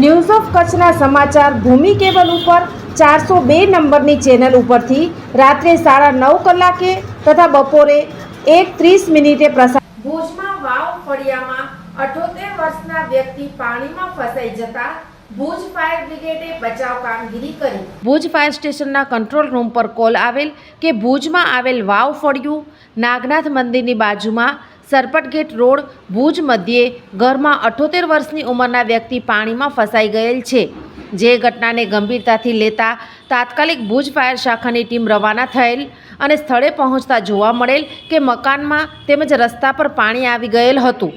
news of કચ્છના સમાચાર ભૂમિ cable ઉપર ચારસો બે નંબરની ચેનલ ઉપરથી રાત્રે સાડા નવ કલાકે તથા બપોરે એક ત્રીસ મિનિટે પ્રસાર ભુજમાં વાવ ફળિયામાં અઠોતેર વર્ષના વ્યક્તિ પાણીમાં ફસાઈ જતા ભુજ ફાયર બ્રિગેડે બચાવ કામગીરી કરી. ભુજ ફાયર સ્ટેશનના કંટ્રોલ રૂમ પર કોલ આવેલ કે ભુજમાં આવેલ વાવ ફળિયું નાગનાથ મંદિરની બાજુમાં સરપટ ગેટ રોડ ભુજ મધ્યે ઘરમાં અઠોતેર વર્ષની ઉંમરના વ્યક્તિ પાણીમાં ફસાઈ ગયેલ છે. જે ઘટનાને ગંભીરતાથી લેતા તાત્કાલિક ભુજ ફાયર શાખાની ટીમ રવાના થયેલ અને સ્થળે પહોંચતા જોવા મળેલ કે મકાનમાં તેમજ રસ્તા પર પાણી આવી ગયેલ હતું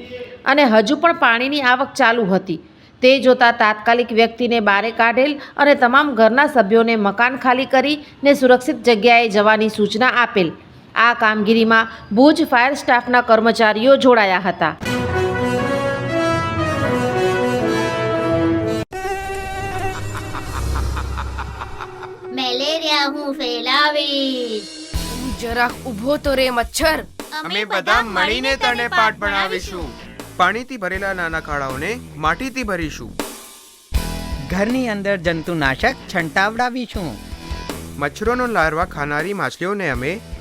અને હજુ પણ પાણીની આવક ચાલુ હતી. તે જોતા તાત્કાલિક વ્યક્તિને બારે કાઢેલ અને તમામ ઘરના સભ્યોને મકાન ખાલી કરીને સુરક્ષિત જગ્યાએ જવાની સૂચના આપેલ. આ કામગીરીમાં ભુજ ફાયર સ્ટાફના કર્મચારીઓ જોડાયા હતા. મેલેરિયા હું ફેલાવીશ. જરાક ઊભો તો રે મચ્છર. અમે બધા મળીને તને પાઠ ભણાવીશું. પાણીથી ભરેલા નાના ખાડાઓને માટીથી ભરીશું. ઘરની અંદર જંતુનાશક છંટાવડાવીશું. મચ્છરોનો લાર્વા ખાનારી માછલીઓને અમે